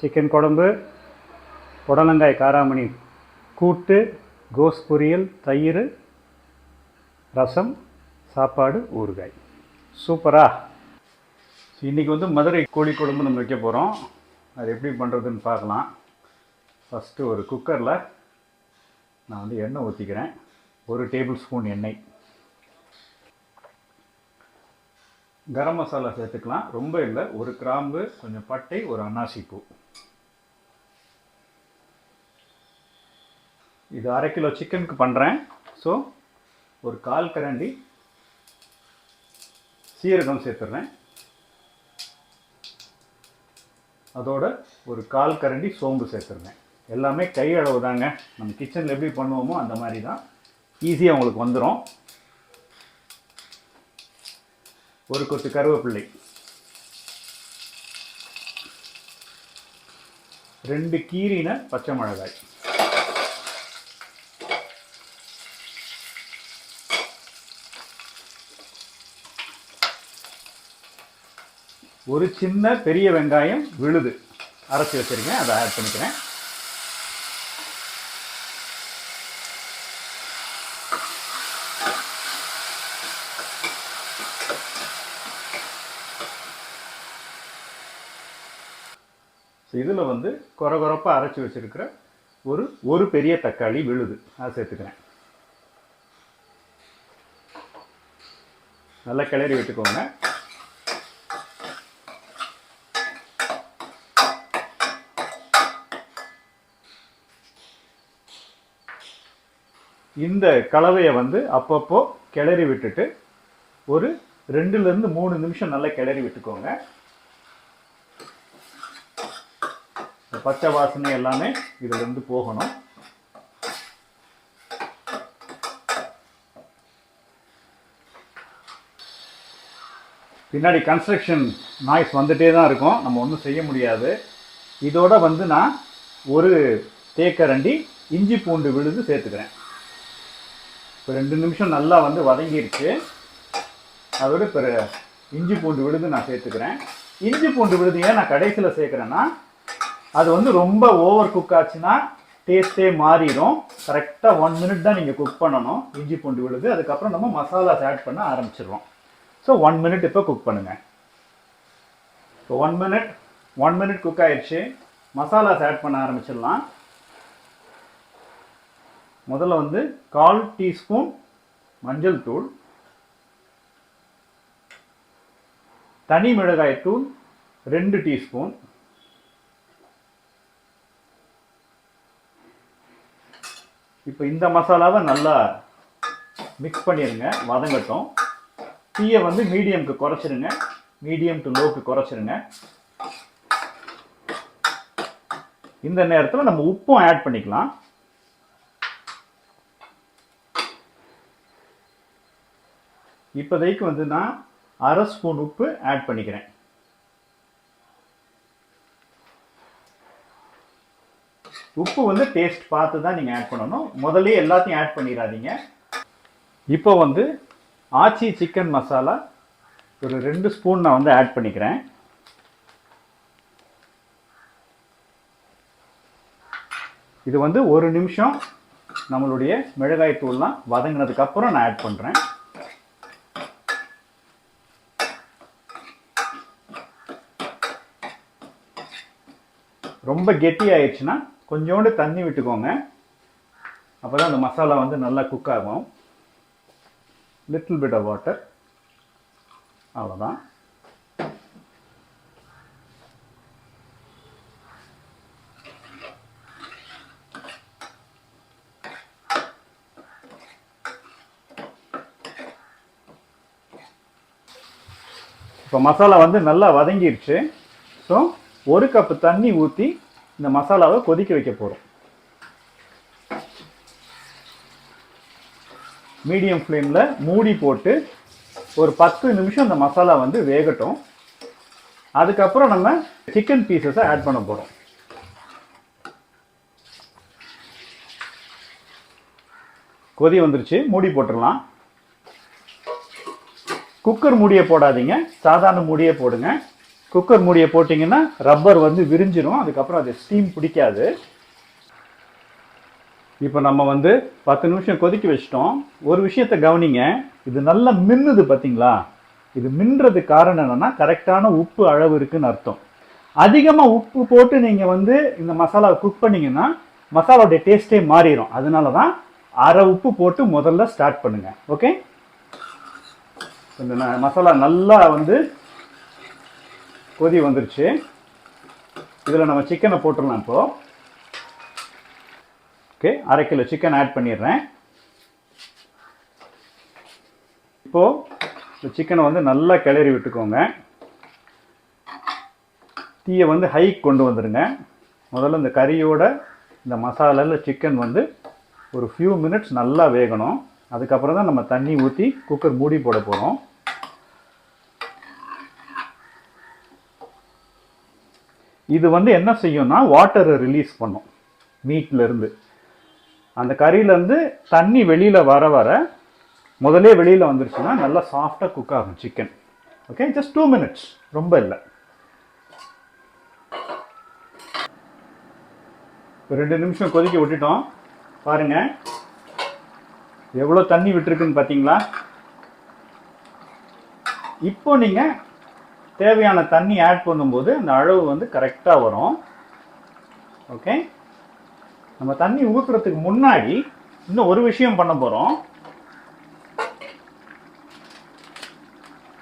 Chicken குழம்பு புடலங்காய் காராமணி கூட்டு கோஸ் பொரியல் தயிர் ரசம் சாப்பாடு ஊறுகாய். சூப்பரா? இன்றைக்கி வந்து மதுரை கோழி குழம்பு நம்ம வைக்க போகிறோம் அது எப்படி பண்ணுறதுன்னு பார்க்கலாம். ஃபஸ்ட்டு ஒரு குக்கரில் நான் வந்து எண்ணெய் ஊற்றிக்கிறேன் ஒரு டேபிள் ஸ்பூன் எண்ணெய். கரம் மசாலா சேர்த்துக்கலாம். ரொம்ப இல்லை. ஒரு கிராம்பு கொஞ்சம் பட்டை ஒரு அன்னாசி பூ இது அரை கிலோ சிக்கனுக்கு பண்ணுறேன் ஸோ ஒரு கால் கரண்டி சீரகம் சேர்த்துட்றேன் அதோட ஒரு கால் கரண்டி சோம்பு சேர்த்துருந்தேன் எல்லாமே கை அளவு தாங்க நம்ம கிச்சனில் எப்படி பண்ணுவோமோ அந்த மாதிரி தான் ஈஸியாக உங்களுக்கு வந்துடும் ஒரு கொத்து கருவேப்பிள்ளை. ரெண்டு கீரின பச்சை மிளகாய். ஒரு சின்ன பெரிய வெங்காயம் விழுது. அரைச்சி வச்சுருக்கேன் அதை ஆட் பண்ணிக்கிறேன். இதில் வந்து கொர கொரப்பாக அரைச்சி வச்சிருக்கிற ஒரு ஒரு பெரிய தக்காளி விழுது. அதை சேர்த்துக்கிறேன். நல்லா கிளறி விட்டுக்கோங்க. இந்த கலவையை வந்து அப்பப்போ கிளறி விட்டுட்டு ஒரு ரெண்டுலேருந்து மூணு நிமிஷம் நல்லா கிளறி விட்டுக்கோங்க. இந்த பச்சை வாசனை எல்லாமே இதுலேருந்து போகணும். பின்னாடி கன்ஸ்ட்ரக்ஷன் நாய்ஸ் வந்துகிட்டே தான் இருக்கும். நம்ம ஒன்றும் செய்ய முடியாது. இதோட வந்து நான் ஒரு தேக்கரண்டி இஞ்சி பூண்டு விழுது சேர்த்துக்கிறேன். இப்போ ரெண்டு நிமிஷம் நல்லா வந்து வதங்கிருச்சு. அதோட இப்போ இஞ்சி பூண்டு விழுது நான் சேர்த்துக்கிறேன். இஞ்சி பூண்டு விழுது ஏன் நான் கடைசியில் சேர்க்குறேன்னா அது வந்து ரொம்ப ஓவர் குக் ஆச்சுன்னா டேஸ்ட்டே மாறிடும். கரெக்டாக ஒன் மினிட் தான் நீங்கள் குக் பண்ணணும். இஞ்சி பூண்டு விழுது அதுக்கப்புறம் நம்ம மசாலாஸ் ஆட் பண்ண ஆரம்பிச்சிடுவோம் ஸோ ஒன் மினிட் இப்போ குக் பண்ணுங்கள் இப்போ one minute one minute cook ஆயிடுச்சு. மசாலாஸ் ஆட் பண்ண ஆரம்பிச்சிடலாம். முதல்ல வந்து கால் டீஸ்பூன் மஞ்சள் தூள் தனி மிளகாய் தூள் ரெண்டு டீஸ்பூன் இப்போ இந்த மசாலாவை நல்லா மிக்ஸ் பண்ணிடுங்க வதங்கட்டும். டீயை வந்து மீடியம்க்கு குறைச்சிருங்க. மீடியம் டு லோக்கு குறைச்சிருங்க. இந்த நேரத்தில் நம்ம உப்பும் ஆட் பண்ணிக்கலாம். இப்போதைக்கு வந்து நான் அரை ஸ்பூன் உப்பு ஆட் பண்ணிக்கிறேன். உப்பு வந்து டேஸ்ட் பார்த்து தான் நீங்கள் ஆட் பண்ணணும். முதல்ல எல்லாத்தையும் ஆட் பண்ணிடாதீங்க. இப்போ வந்து ஆச்சி சிக்கன் மசாலா ஒரு ரெண்டு ஸ்பூன் நான் வந்து ஆட் பண்ணிக்கிறேன். இது வந்து ஒரு நிமிஷம் நம்மளுடைய மிளகாய் தூள்லாம் வதங்கினதுக்கப்புறம் நான் ஆட் பண்ணுறேன் ரொம்ப கெட்டி ஆயிடுச்சுன்னா கொஞ்சோண்டு தண்ணி விட்டுக்கோங்க. அப்போ தான் அந்த மசாலா வந்து நல்லா குக் ஆகும். லிட்டில் பிட் ஆஃப் வாட்டர் அவ்வளோதான் இப்போ மசாலா வந்து நல்லா வதங்கிடுச்சு ஸோ ஒரு கப்பு தண்ணி ஊற்றி இந்த மசாலாவை கொதிக்க வைக்க போகிறோம் மீடியம் ஃப்ளேமில் மூடி போட்டு ஒரு பத்து நிமிஷம் அந்த மசாலா வந்து வேகட்டும். அதுக்கப்புறம் நம்ம சிக்கன் பீசஸை ஆட் பண்ண போகிறோம் கொதி வந்துருச்சு மூடி போட்டுடலாம். குக்கர் மூடியை போடாதீங்க சாதாரண மூடியை போடுங்க. குக்கர் மூடியை போட்டிங்கன்னா ரப்பர் வந்து விரிஞ்சிடும் அதுக்கப்புறம் அது ஸ்டீம் பிடிக்காது. இப்போ நம்ம வந்து பத்து நிமிஷம் கொதிக்க வச்சிட்டோம். ஒரு விஷயத்த கவனிங்க. இது நல்லா மின்னுது பார்த்தீங்களா? இது மின்றது காரணம் என்னென்னா கரெக்டான உப்பு அளவு இருக்குன்னு அர்த்தம். அதிகமாக உப்பு போட்டு நீங்கள் வந்து இந்த மசாலா குக் பண்ணிங்கன்னா மசாலாவுடைய டேஸ்ட்டே மாறிடும் அதனால தான் அரை உப்பு போட்டு முதல்ல ஸ்டார்ட் பண்ணுங்கள் ஓகே இந்த மசாலா நல்லா வந்து கொதி வந்துருச்சு. இதில் நம்ம சிக்கனை போட்டுடலாம் இப்போ. ஓகே அரை கிலோ சிக்கன் ஆட் பண்ணிடுறேன். இப்போது இந்த சிக்கனை வந்து நல்லா கிளறி விட்டுக்கோங்க. தீயை வந்து ஹை கொண்டு வந்துடுங்க முதல்ல இந்த கறியோட இந்த மசாலாவில் சிக்கன் வந்து ஒரு ஃபியூ மினிட்ஸ் நல்லா வேகணும். அதுக்கப்புறம் தான் நம்ம தண்ணி ஊற்றி குக்கர் மூடி போட போகிறோம் இது வந்து என்ன செய்யும்னா வாட்டரை ரிலீஸ் பண்ணும். மீட்லேருந்து அந்த கறியிலேருந்து தண்ணி வெளியில் வர வர முதலே வெளியில் வந்துருச்சுன்னா நல்லா சாஃப்டாக குக் ஆகும் chicken okay just two minutes ரொம்ப இல்லை. ரெண்டு நிமிஷம் கொதிக்க விட்டுட்டோம். பாருங்கள் எவ்வளோ தண்ணி விட்டுருக்குன்னு பார்த்தீங்களா இப்போ நீங்கள் தேவையான தண்ணி ஆட் பண்ணும்போது அந்த அளவு வந்து கரெக்டாக வரும். ஓகே நம்ம தண்ணி ஊற்றுறதுக்கு முன்னாடி இன்னும் ஒரு விஷயம் பண்ண போகிறோம்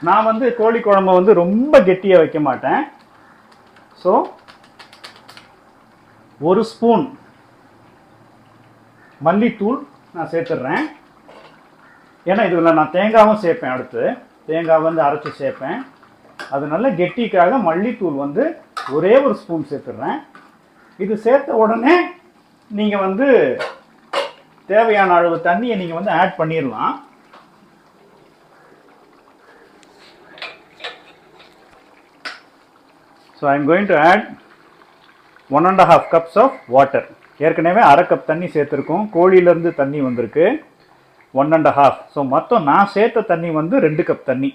நான் வந்து கோழி குழம்பு வந்து ரொம்ப கெட்டியாக வைக்க மாட்டேன். ஸோ ஒரு ஸ்பூன் மல்லித்தூள் நான் சேர்த்துடுறேன். ஏன்னா இதில் நான் தேங்காவும் சேர்ப்பேன் அடுத்து. தேங்காய் வந்து அரைச்சி சேர்ப்பேன். அதனால கெட்டிக்காக மல்லித்தூள் வந்து ஒரே ஒரு ஸ்பூன் சேர்த்துடுறேன். இது சேர்த்த உடனே நீங்கள் வந்து தேவையான அளவு தண்ணியை நீங்கள் வந்து ஆட் பண்ணிடலாம். So I am going to add one and half cups of water ஏற்கனவே அரை கப் தண்ணி சேர்த்துருக்கோம். கோழியிலேருந்து தண்ணி வந்திருக்கு. ஒன் அண்ட் ஹாஃப் ஸோ மொத்தம் நான் சேர்த்த தண்ணி வந்து ரெண்டு கப் தண்ணி.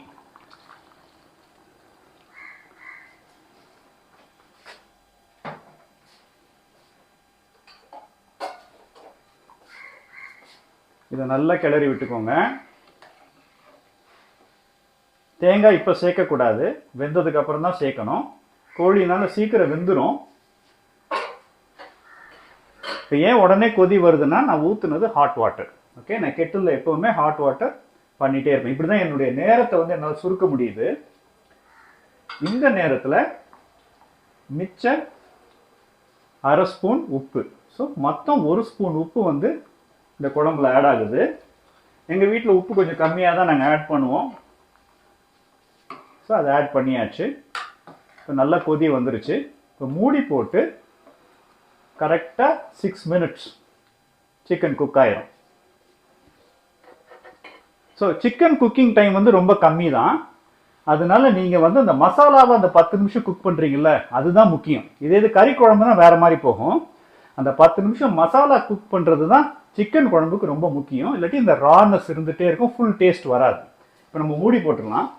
இதை நல்லா கிளறி விட்டுக்கோங்க. தேங்காய் இப்போ சேர்க்கக்கூடாது. வெந்ததுக்கு அப்புறம் தான் சேர்க்கணும். கோழினால சீக்கிரம் வெந்துடும் இப்போ ஏன் உடனே கொதி வருதுன்னா நான் ஊற்றுனது ஹாட் வாட்டர் ஓகே நான் கெட்டில் எப்போவுமே ஹாட் வாட்டர் பண்ணிகிட்டே இருப்பேன். இப்படி தான் என்னுடைய நேரத்தை வந்து என்னால் சுருக்க முடியுது. இந்த நேரத்தில் மிச்ச அரை ஸ்பூன் உப்பு. ஸோ மொத்தம் ஒரு ஸ்பூன் உப்பு வந்து இந்த குழம்புல ஆட் ஆகுது. எங்கள் வீட்டில் உப்பு கொஞ்சம் கம்மியாக தான் நாங்கள் ஆட் பண்ணுவோம். ஸோ அதை ஆட் பண்ணியாச்சு. இப்போ நல்லா கொதி வந்துருச்சு. இப்போ மூடி போட்டு கரெக்டாக சிக்ஸ் மினிட்ஸ் சிக்கன் குக் ஆயிரும். ஸோ சிக்கன் குக்கிங் டைம் வந்து ரொம்ப கம்மி தான் அதனால நீங்கள் வந்து அந்த மசாலாவை அந்த பத்து நிமிஷம் குக் பண்ணுறீங்கல்ல அதுதான் முக்கியம். இதே இது கறி குழம்புனா வேறு மாதிரி போகும். அந்த பத்து நிமிஷம் மசாலா குக் பண்ணுறது தான் சிக்கன் குழம்புக்கு ரொம்ப முக்கியம். இல்லாட்டி இந்த ரானஸ் இருந்துகிட்டே இருக்கும் ஃபுல் டேஸ்ட் வராது. இப்போ நம்ம மூடி போட்டுடலாம்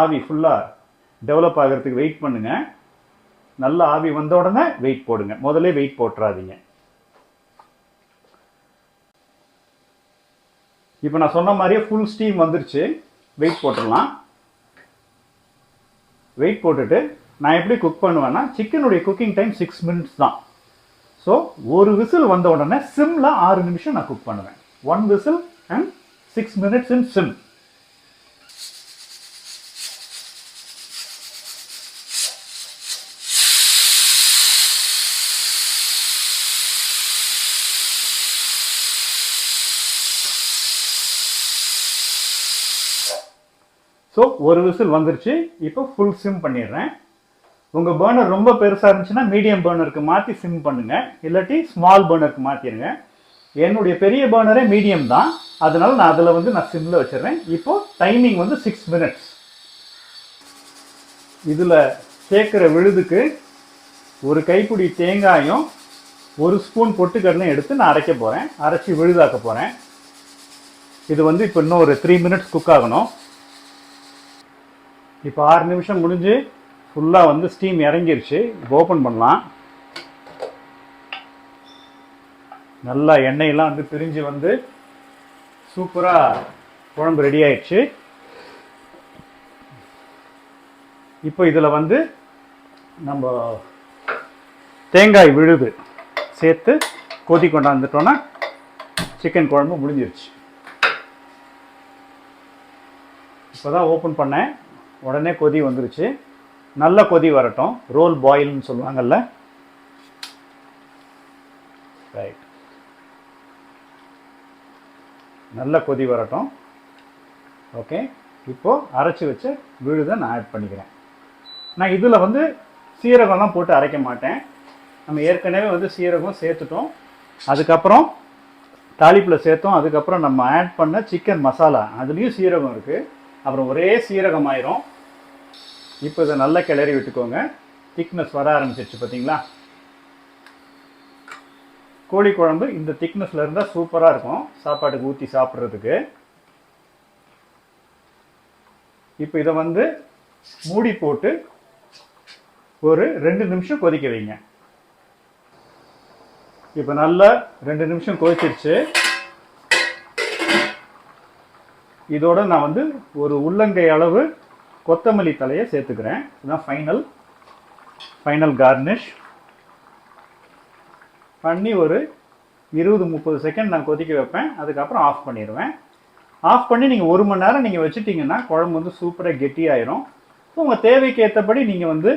ஆவி ஃபுல்லாக டெவலப் ஆகிறதுக்கு வெயிட் பண்ணுங்கள் நல்ல ஆவி வந்த உடனே வெயிட் போடுங்க. முதல்ல வெயிட் போட்டுறாதீங்க. இப்போ நான் சொன்ன மாதிரியே ஃபுல் ஸ்டீம் வந்துருச்சு. வெயிட் போட்டுடலாம். வெயிட் போட்டுட்டு நான் எப்படி குக் பண்ணுவேன்னா சிக்கனுடைய குக்கிங் டைம் சிக்ஸ் மினிட்ஸ் தான். ஸோ ஒரு விசில் வந்த உடனே சிம்மில் ஆறு நிமிஷம் நான் குக் பண்ணுவேன். One whistle and six minutes in sim so ஒரு விசில் வந்துருச்சு. இப்போ ஃபுல் சிம் பண்ணிடுறேன். உங்கள் பேர்னர் ரொம்ப பெருசாக இருந்துச்சுன்னா மீடியம் பேர்னருக்கு மாற்றி சிம் பண்ணுங்கள் இல்லாட்டி ஸ்மால் பேர்னருக்கு மாற்றிடுங்க என்னுடைய பெரிய பேர்னரே மீடியம் தான். அதனால நான் அதில் வந்து நான் சிம்மில் வச்சிடுறேன். இப்போ டைமிங் வந்து சிக்ஸ் மினிட்ஸ் இதில் சேர்க்குற விழுதுக்கு ஒரு கைப்பிடி தேங்காயும் ஒரு ஸ்பூன் பொட்டுக்கடலையும் எடுத்து நான் அரைக்க போகிறேன் அரைச்சி விழுதாக்க போகிறேன் இது வந்து இப்போ இன்னும் ஒரு த்ரீ மினிட்ஸ் குக் ஆகணும். இப்போ ஆறு நிமிஷம் முடிஞ்சு ஃபுல்லாக வந்து ஸ்டீம் இறங்கிருச்சு. இப்போ ஓப்பன் பண்ணலாம். நல்லா எண்ணெயெல்லாம் வந்து பிரிஞ்சு வந்து சூப்பராக குழம்பு ரெடி ஆயிடுச்சு. இப்போ இதில் வந்து நம்ம தேங்காய் விழுது சேர்த்து கொதி கொண்டாந்துட்டோன்னா சிக்கன் குழம்பு முடிஞ்சிருச்சு. இப்போ தான் ஓப்பன் பண்ணேன். உடனே கொதி வந்துருச்சு. நல்ல கொதி வரட்டும். ரோல் பாயில்னு சொல்லுவாங்கல்ல. ரைட் நல்ல கொதி வரட்டும். ஓகே இப்போது அரைச்சி வச்ச விழுதை நான் ஆட் பண்ணிக்கிறேன். நான் இதில் வந்து சீரகம்லாம் போட்டு அரைக்க மாட்டேன். நம்ம ஏற்கனவே வந்து சீரகம் சேர்த்துட்டோம். அதுக்கப்புறம் தாளிப்பில் சேர்த்தோம். அதுக்கப்புறம் நம்ம ஆட் பண்ண சிக்கன் மசாலா அதுலேயும் சீரகம் இருக்குது அப்புறம் ஒரே சீரகம் ஆயிரும் இப்போ இதை நல்லா கிளறி விட்டுக்கோங்க. திக்னஸ் வர ஆரம்பிச்சிருச்சு பார்த்தீங்களா? கோழி குழம்பு இந்த திக்னஸில் இருந்தால் சூப்பராக இருக்கும். சாப்பாட்டுக்கு ஊற்றி சாப்பிட்றதுக்கு. இப்போ இதை வந்து மூடி போட்டு ஒரு ரெண்டு நிமிஷம் கொதிக்க வைங்க. இப்போ நல்லா ரெண்டு நிமிஷம் கொதிச்சிருச்சு. இதோட நான் வந்து ஒரு உள்ளங்கை அளவு கொத்தமல்லி தலையை சேர்த்துக்கிறேன். இதுதான் ஃபைனல் ஃபைனல் கார்னிஷ் பண்ணி ஒரு இருபது முப்பது செகண்ட் நான் கொதிக்க வைப்பேன். அதுக்கப்புறம் ஆஃப் பண்ணிடுவேன். ஆஃப் பண்ணி நீங்கள் ஒரு மணி நேரம் நீங்கள் வச்சுட்டிங்கன்னா குழம்பு வந்து சூப்பராக கெட்டியாயிரும். ஸோ உங்கள் தேவைக்கு ஏற்றபடி நீங்கள் வந்து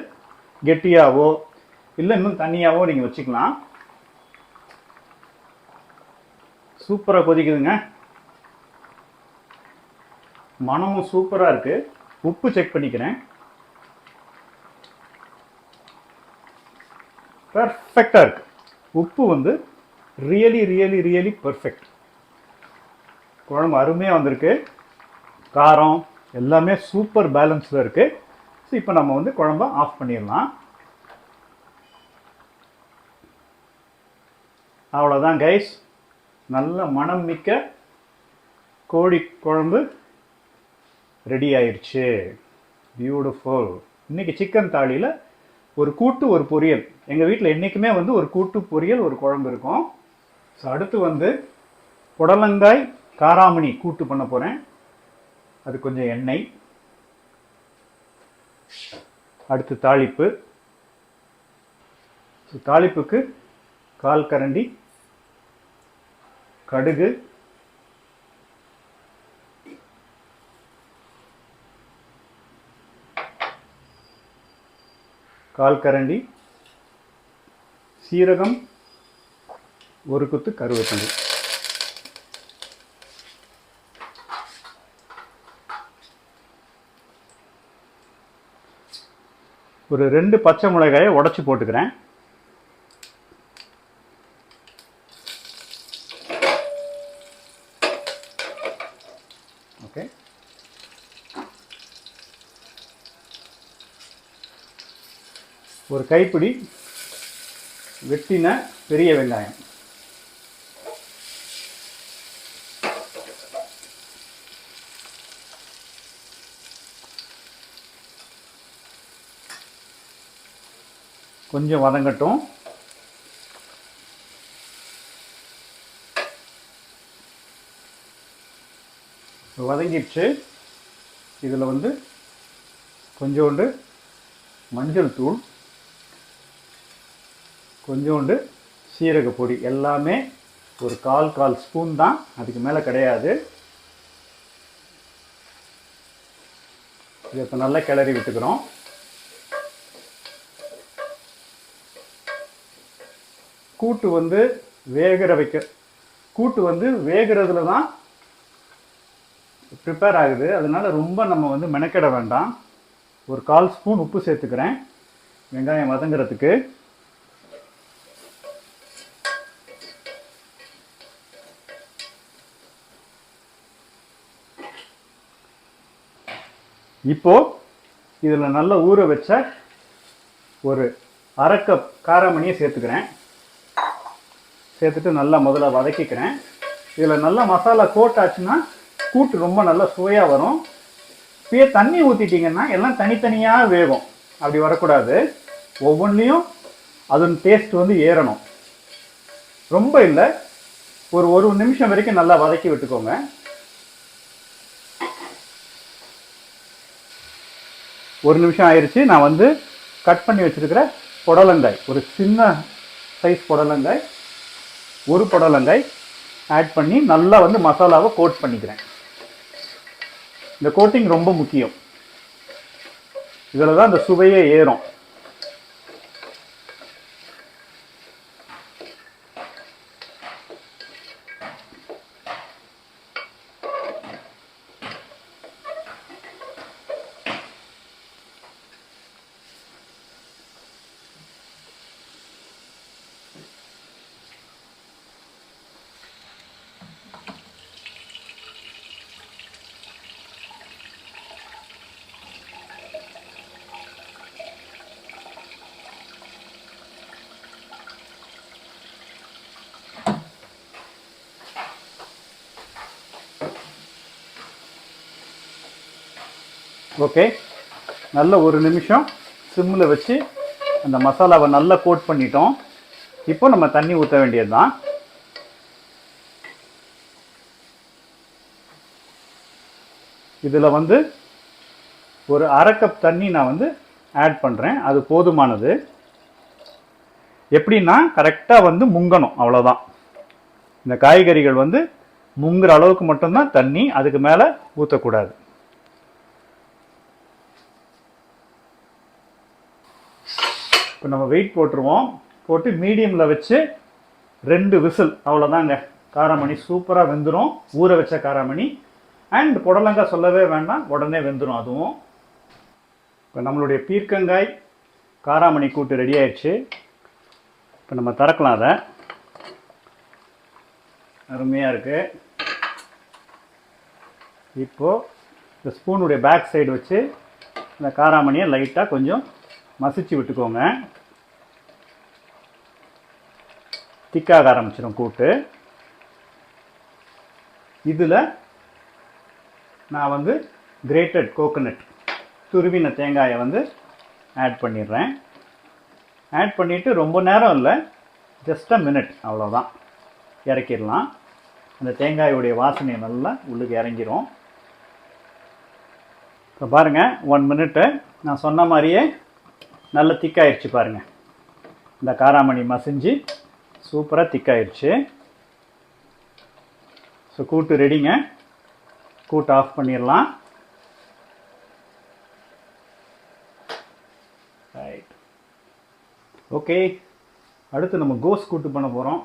கெட்டியாவோ இல்லை இன்னும் தண்ணியாவோ நீங்கள் வச்சுக்கலாம். சூப்பராக கொதிக்குதுங்க. மனமும் சூப்பராக இருக்குது உப்பு செக் பண்ணிக்கிறேன். பர்ஃபெக்டாக இருக்கு. உப்பு வந்து ரியலி ரியலி ரியலி பர்ஃபெக்ட் குழம்பு அருமையாக வந்திருக்கு. காரம் எல்லாமே சூப்பர் பேலன்ஸில் இருக்குது ஸோ இப்போ நம்ம வந்து குழம்ப ஆஃப் பண்ணிடலாம். அவ்வளோதான் கைஸ் நல்ல மனம் மிக்க கோழி குழம்பு. ரெடி ஆயிடுச்சு. பியூட்டிஃபுல் இன்றைக்கி சிக்கன் தாளியில் ஒரு கூட்டு ஒரு பொரியல். எங்கள் வீட்டில் என்றைக்குமே வந்து ஒரு கூட்டு பொரியல் ஒரு குழம்பு இருக்கும். ஸோ அடுத்து வந்து புடலங்காய் காராமணி கூட்டு பண்ண போகிறேன் அது கொஞ்சம் எண்ணெய். அடுத்து தாளிப்பு. ஸோ தாளிப்புக்கு கால் கரண்டி கடுகு கால் கரண்டி சீரகம் ஒரு குத்து கருவேப்பிலை. ஒரு ரெண்டு பச்சை மிளகாயை உடச்சி போட்டுக்கிறேன் ஓகே ஒரு கைப்பிடி வெட்டின பெரிய வெங்காயம். கொஞ்சம் வதங்கட்டும். வதங்கிடுச்சு. இதில் வந்து கொஞ்சோண்டு மஞ்சள் தூள் கொஞ்சோண்டு சீரக பொடி. எல்லாமே ஒரு கால் கால் ஸ்பூன் தான். அதுக்கு மேலே கிடையாது. இதை இப்போ நல்லா கிளறி விட்டுக்கிறோம். கூட்டு வந்து வேகிற வைக்க கூட்டு வந்து வேகிறதுல தான் ப்ரிப்பேர் ஆகுது. அதனால் ரொம்ப நம்ம வந்து மெனக்கெட வேண்டாம். ஒரு கால் ஸ்பூன் உப்பு சேர்த்துக்கிறேன். வெங்காயம் வதங்குறதுக்கு. இப்போது இதில் நல்லா ஊற வச்ச ஒரு அரை கப் காராமணியை சேர்த்துக்கிறேன். சேர்த்துட்டு நல்லா முதல்ல வதக்கிக்கிறேன். இதில் நல்லா மசாலா கோட் ஆச்சுன்னா கூட்டு ரொம்ப நல்லா சுவையாக வரும். இப்பயே தண்ணி ஊற்றிட்டிங்கன்னா எல்லாம் தனித்தனியாக வேகும். அப்படி வரக்கூடாது. ஒவ்வொன்றிலையும் அதன் டேஸ்ட் வந்து ஏறணும். ரொம்ப இல்லை. ஒரு ஒரு நிமிஷம் வரைக்கும் நல்லா வதக்கி விட்டுக்கோங்க. ஒரு நிமிஷம் ஆயிடுச்சு நான் வந்து கட் பண்ணி வச்சிருக்கிற புடலங்காய். ஒரு சின்ன சைஸ் புடலங்காய். ஒரு புடலங்காய் ஆட் பண்ணி நல்லா வந்து மசாலாவை கோட் பண்ணிக்கிறேன். இந்த கோட்டிங் ரொம்ப முக்கியம். இதில் தான் இந்த சுவையே ஏறும். ஓகே நல்ல ஒரு நிமிஷம் சிம்மில் வச்சு அந்த மசாலாவை நல்லா கோட் பண்ணிட்டோம். இப்போ நம்ம தண்ணி ஊற்ற வேண்டியது தான் இதில் வந்து ஒரு அரை கப் தண்ணி நான் வந்து ஆட் பண்ணுறேன் அது போதுமானது. எப்படின்னா கரெக்டாக வந்து முங்கணும். அவ்வளோதான் இந்த காய்கறிகள் வந்து முங்குற அளவுக்கு மட்டும்தான் தண்ணி அதுக்கு மேலே ஊற்றக்கூடாது இப்போ நம்ம வெயிட் போட்டுருவோம். போட்டு மீடியமில் வச்சு ரெண்டு விசில் அவ்வளோதாங்க காராமணி சூப்பராக வெந்துடும் ஊற வச்ச காராமணி. அண்ட் புடலங்காய் சொல்லவே வேண்டாம். உடனே வெந்துடும் அதுவும். இப்போ நம்மளுடைய பீர்க்கங்காய் காராமணி கூட்டு ரெடி ஆயிடுச்சு. இப்போ நம்ம திறக்கலாம் அதை. அருமையாக இருக்குது இப்போது இந்த ஸ்பூனுடைய பேக் சைடு வச்சு இந்த காராமணியை லைட்டாக கொஞ்சம் மசிச்சு விட்டுக்கோங்க. திக்காக ஆரம்பிச்சிடும் கூட்டு. இதில் நான் வந்து கிரேட்டட் கோகோனட் துருவின தேங்காயை வந்து ஆட் பண்ணிடுறேன். ஆட் பண்ணிவிட்டு ரொம்ப நேரம் இல்லை ஜஸ்ட் அ மினிட் அவ்வளோதான் இறக்கிடலாம். அந்த தேங்காயுடைய வாசனை நல்லா உள்ளுக்கு இறங்கிரும். இப்போ பாருங்கள் ஒன் மினிட்டு நான் சொன்ன மாதிரியே நல்ல திக்காயிடுச்சு பாருங்கள் இந்த காராமணி மசிஞ்சு சூப்பராக திக்காயிடுச்சு ஸோ கூட்டு ரெடிங்க கூட்டு ஆஃப் பண்ணிடலாம். ரைட் ஓகே அடுத்து நம்ம கோஸ் கூட்டு பண்ண போகிறோம்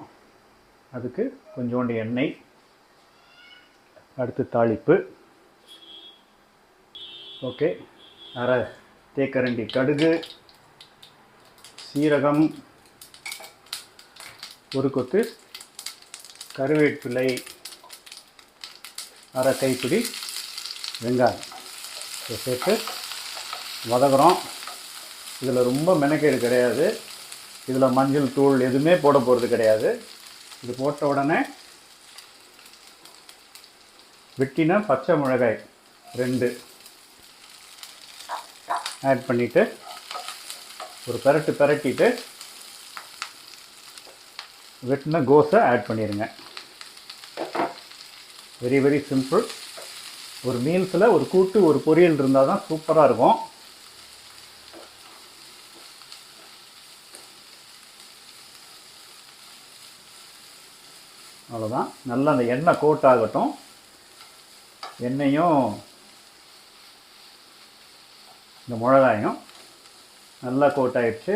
அதுக்கு கொஞ்சோண்டு எண்ணெய். அடுத்து தாளிப்பு. ஓகே அரை தேக்கரண்டி கடுகு. சீரகம். ஒரு கொத்து கருவேப்பிலை அரை கைப்பிடி வெங்காயம். இதை சேர்த்து வதக்குறோம். இதில் ரொம்ப மெனக்கேடு கிடையாது. இதில் மஞ்சள் தூள் எதுவுமே போட போகிறது கிடையாது. இது போட்ட உடனே வெட்டின பச்சை மிளகாய் ரெண்டு ஆட் பண்ணிவிட்டு ஒரு பெரட்டு பெரட்டிட்டு வெட்டின கோஸை ஆட் பண்ணிடுங்க வெரி வெரி சிம்பிள் ஒரு மீல்ஸில் ஒரு கூட்டு ஒரு பொரியல் இருந்தால் தான் சூப்பராக இருக்கும். அவ்வளோதான் நல்லா அந்த எண்ணெய் கோட் ஆகட்டும். எண்ணெயும் இந்த மிளகாயும் நல்லா கோட் ஆகிடுச்சு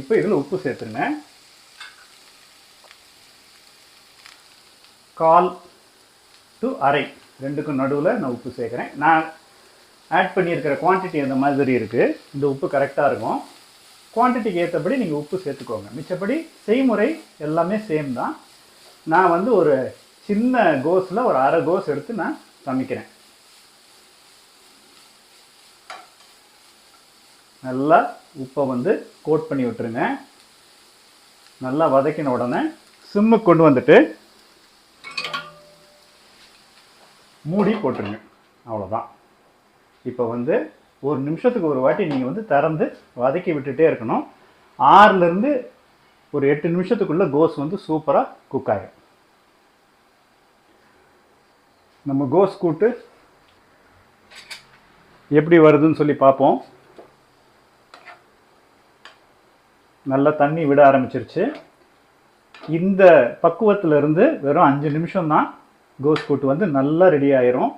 இப்போ இதில் உப்பு சேர்த்துருங்க. கால் டு அரை ரெண்டுக்கும் நடுவில் நான் உப்பு சேர்க்குறேன். நான் ஆட் பண்ணியிருக்கிற குவான்டிட்டி அந்த மாதிரி இருக்குது இந்த உப்பு கரெக்டாக இருக்கும். குவான்டிட்டிக்கு ஏற்றபடி நீங்கள் உப்பு சேர்த்துக்கோங்க. மிச்சப்படி செய்முறை எல்லாமே சேம் தான். நான் வந்து ஒரு சின்ன கோஸில் ஒரு அரை கோஸ் எடுத்து நான் சமைக்கிறேன். நல்லா உப்பை வந்து கோட் பண்ணி விட்டுருங்க. நல்லா வதக்கின உடனே சிம்முக்கு கொண்டு வந்துட்டு மூடி போட்டுருங்க. அவ்வளோதான் இப்போ வந்து ஒரு நிமிஷத்துக்கு ஒரு வாட்டி நீங்கள் வந்து திறந்து வதக்கி விட்டுட்டே இருக்கணும். ஆறுலேருந்து ஒரு எட்டு நிமிஷத்துக்குள்ளே கோஸ் வந்து சூப்பராக குக் ஆகும் நம்ம கோஸ் கூட்டு எப்படி வருதுன்னு சொல்லி பார்ப்போம். நல்லா தண்ணி விட ஆரம்பிச்சிருச்சு. இந்த பக்குவத்திலிருந்து வெறும் அஞ்சு நிமிஷம் தான் கோஸ் கூட்டு வந்து நல்லா ரெடி ஆயிரும்.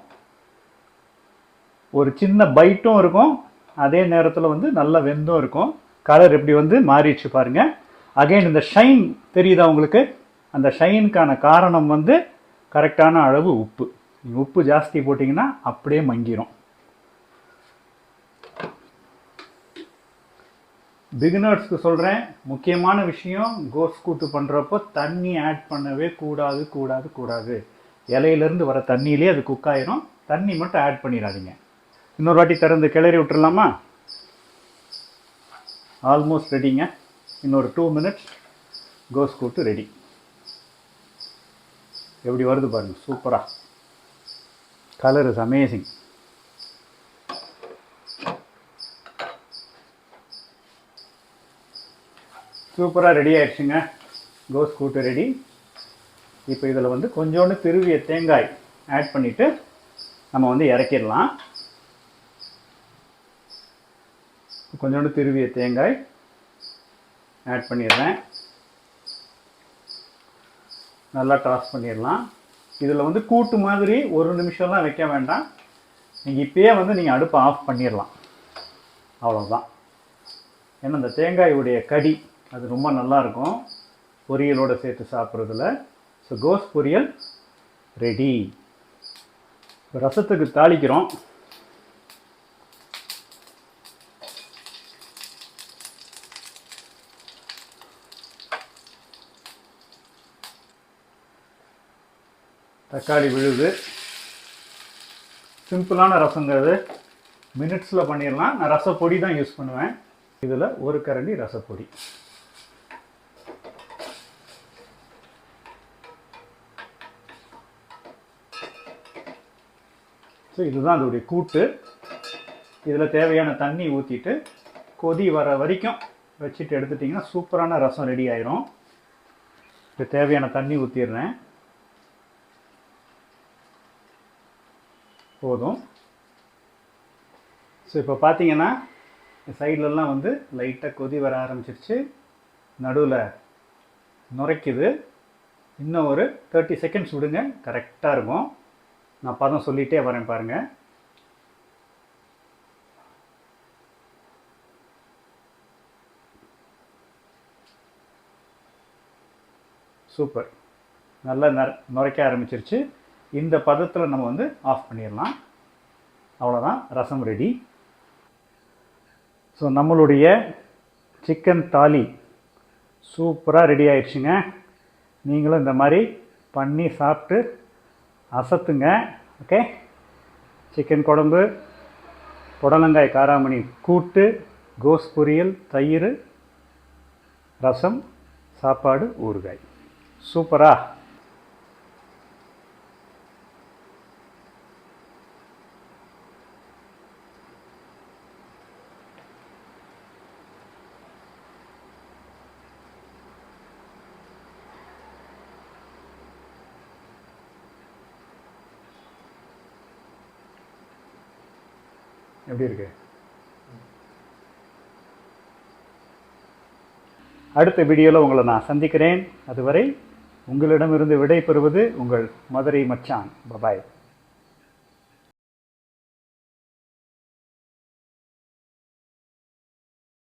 ஒரு சின்ன பைட்டும் இருக்கும். அதே நேரத்தில் வந்து நல்ல வெந்தும் இருக்கும். கலர் எப்படி வந்து மாறிடுச்சு பாருங்க. அகைன் இந்த ஷைன் தெரியுதா உங்களுக்கு? அந்த ஷைனுக்கான காரணம் வந்து கரெக்டான அளவு உப்பு. நீங்கள் உப்பு ஜாஸ்தி போட்டிங்கன்னா அப்படியே மங்கிரும். பிகினர்ஸ்க்கு சொல்கிறேன் முக்கியமான விஷயம் கோஸ் கூட்டு பண்ணுறப்போ தண்ணி ஆட் பண்ணவே கூடாது கூடாது கூடாது. இலையிலேருந்து வர தண்ணியிலே அது குக்காயிரும் தண்ணி மட்டும் ஆட் பண்ணிடாதீங்க. இன்னொரு வாட்டி திறந்து கிளறி விட்டுடலாமா ஆல்மோஸ்ட் ரெடிங்க இன்னொரு டூ மினிட்ஸ் கோஸ் கூட்டு ரெடி எப்படி வருது பாருங்கள் சூப்பராக கலர் இஸ் அமேசிங் சூப்பராக ரெடி ஆயிடுச்சுங்க. கோஸ் கூட்டு ரெடி இப்போ இதில் வந்து கொஞ்சோண்டு திருவிய தேங்காய் ஆட் பண்ணிவிட்டு நம்ம வந்து இறக்கிடலாம். கொஞ்சோண்டு திருவிய தேங்காய் ஆட் பண்ணிடுறேன். நல்லா டாஸ் பண்ணிடலாம். இதில் வந்து கூட்டு மாதிரி ஒரு நிமிஷம்லாம் வைக்க வேண்டாம். நீங்கள் இப்போயே வந்து நீங்கள் அடுப்பை ஆஃப் பண்ணிடலாம். அவ்வளோதான் ஏன்னா இந்த தேங்காயுடைய கடி அது ரொம்ப நல்லா இருக்கும். சேர்த்து சாப்பிட்றதுல. ஸோ கோஸ் பொரியல் ரெடி ரசத்துக்கு தாளிக்கிறோம். தக்காளி விழுது. சிம்பிளான ரசங்கிறது. மினிட்ஸில் பண்ணிடலாம். நான் ரசப்பொடி தான் யூஸ் பண்ணுவேன். இதில் ஒரு கரண்டி ரசப்பொடி. ஸோ இதுதான் அதோடைய கூட்டு. இதில் தேவையான தண்ணி ஊற்றிட்டு கொதி வர வரைக்கும் வச்சுட்டு எடுத்துட்டிங்கன்னா சூப்பரான ரசம் ரெடி ஆயிரும். இப்போ தேவையான தண்ணி ஊற்றிடுறேன் போதும். ஸோ இப்போ பார்த்தீங்கன்னா சைட்லலாம் வந்து லைட்டாக கொதி வர ஆரம்பிச்சிருச்சு. நடுவில் நுரைக்குது. இன்னும் ஒரு தேர்ட்டி செகண்ட்ஸ் விடுங்க. கரெக்டாக இருக்கும். நான் பதம் சொல்லிகிட்டே வரேன் பாருங்கள் சூப்பர். நல்லா நர நுரைக்க ஆரம்பிச்சிருச்சு. இந்த பதத்தில் நம்ம வந்து ஆஃப் பண்ணிடலாம். அவ்வளோதான் ரசம் ரெடி. ஸோ நம்மளுடைய சிக்கன் தாலி சூப்பராக ரெடி ஆயிடுச்சுங்க. நீங்களும் இந்த மாதிரி பண்ணி சாப்பிட்டு அசத்துங்க ஓகே சிக்கன் குழம்பு புடலங்காய் காராமணி கூட்டு கோஸ் பொரியல் தயிர் ரசம் சாப்பாடு ஊறுகாய். சூப்பரா எப்படி இருக்கு அடுத்த வீடியோவில் உங்களை நான் சந்திக்கிறேன். அதுவரை உங்களிடமிருந்து விடை பெறுவது உங்கள் மதுரை மச்சான். பபாய்